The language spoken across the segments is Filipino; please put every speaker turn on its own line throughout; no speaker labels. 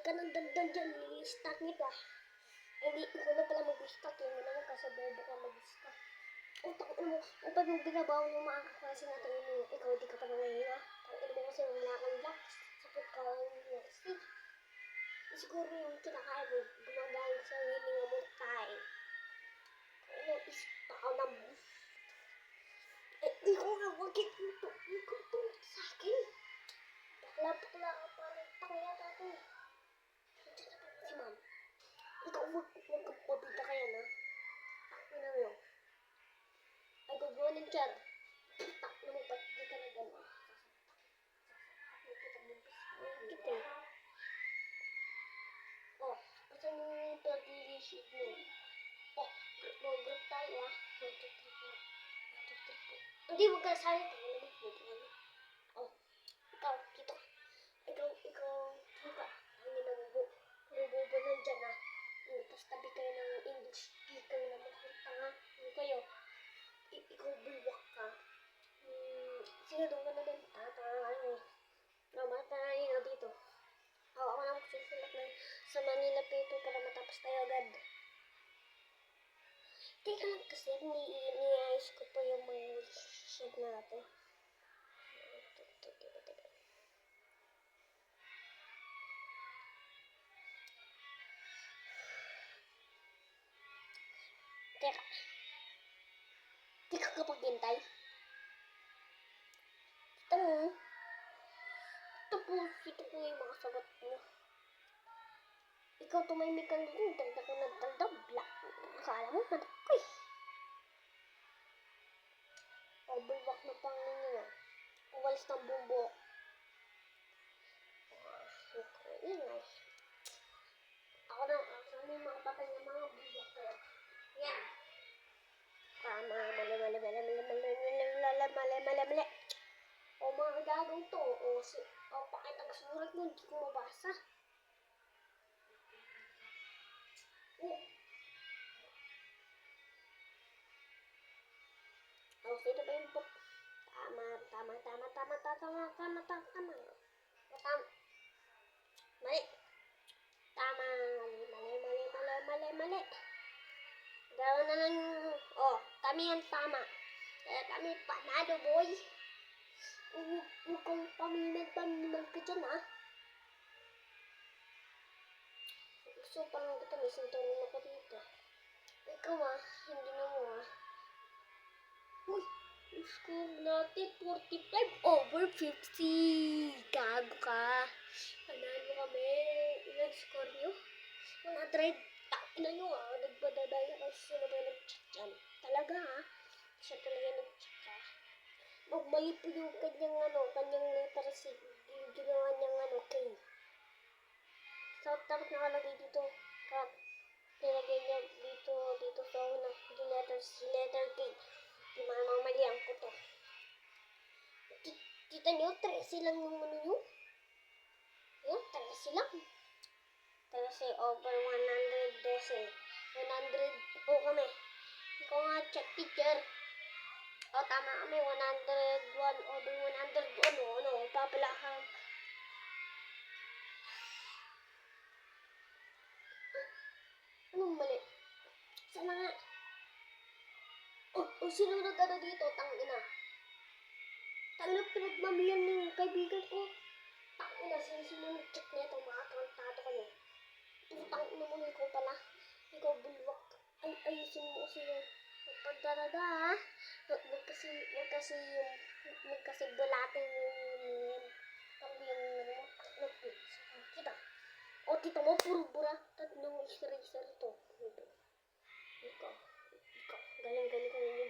ka ng dandan dyan, i-stack pa. Hindi, ikaw na pala mag-stack, yun mo naman kasi bobo ka mag-stack. Utak mo, ang pag binabaw yung mga kaklase natin, yun, ikaw di ka pa nangyayina. Ang ino mo kasi wala kang lax, sakit ka lang yung stick. Siguro yung kinakain mo, gumagayang sa hininga mo tayo. Ano, ispaw na mo. Eh, ikaw nga, wag ito, ikaw ito sa akin. Bakla, bakla ka parang. Si ma'am huwag, huwag ka papita kayo na. Tingnan mo. Ay, good morning, Chad. Tak, naman pa, di ka na gano'n. Kita. Eh. Oh, kasi nung ito, dilisig mo. Oh, group mo, group tayo ah. Hindi, huwag ka salit. Sa Manila paper para matapos tayo agad. Teka lang kasi, ni niayos ko pa yung mga sheet natin. Teka, teka, ka kapaghintay? Ito mo. Ito po, ito po yung mga sagot mo. Ikaw tumahimik ka doon, dagdag ka ng dagdag, black. Akala mo, manak ko eh. O, bulwak na pang ninyo. Uwalis ng bumbo. Ikaw, ingay. Ako na, ako na yung mga patay ng mga bulwak kayo. Yan. Tama, mali, mali, mali, mali, mali, mali, mali, mali, mali. O mga gagawin to, o, si, o pakita ko surat mo, hindi ko mabasa. Tapos dito pa yung book. Tama, tama, tama, tama, tama, tama, tama, tama. Tama. Mali. Tama, mali, mali, mali, mali, mali, mali. Gawin na lang yung, oh, kami ang tama. Kaya kami panalo, boy. Huwag kang pamimig-pamimig ka dyan, ah. Gusto pa lang kita, may sintonin ako dito. Ikaw, ah, hindi na mo, ah. Uy, score natin, 45 over 50. Gago ka. Panalo kami. Ilang score nyo? 100. Takin na nyo, ah. Nagbadadaya kasi sino ba dyan? Talaga, ha? Siya talaga nag-chat, ha? Magmali yung kanyang, ano, kanyang letter C. Yung ginawa K. So, tapos nakalagay dito, cut. Nilagay niya dito, dito sa una, yung letter C, letter K. Di mamamalian ko to. Ki- Kita niyo, 13 lang yung ano nyo? Yan, 13 lang. 13 over 112. 100 po kami. Ikaw nga, check teacher. O, tama kami. 101 over 100. Oh, sino nagkano dito? Tangina. Tangina, pinagmamiyan ng kaibigan ko. Tangina, sino sino nag-check na ito? Mga tarantado kayo. Tutang ina mo, ikaw pala. Ikaw bulwak. Ay, ayusin mo kasi yung pagdaraga, ha? Wag wag kasi, wag kasi yung, wag kasi bulatin yung, yung, ang yung remote. Netflix. Kita. O, tito mo, puro bura. Tatlong eraser to. Ikaw. Ikaw. Galing-galing ka yung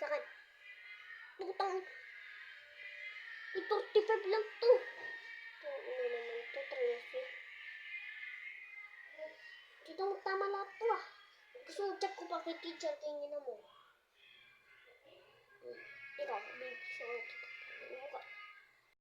sa akin. Putang. May 45 lang to. Ito, ano naman to, 13. Dito mo tama lahat to ah. Gusto mo check ko pa kay teacher tingin mo. Hmm. Ikaw, baby. Ano ka?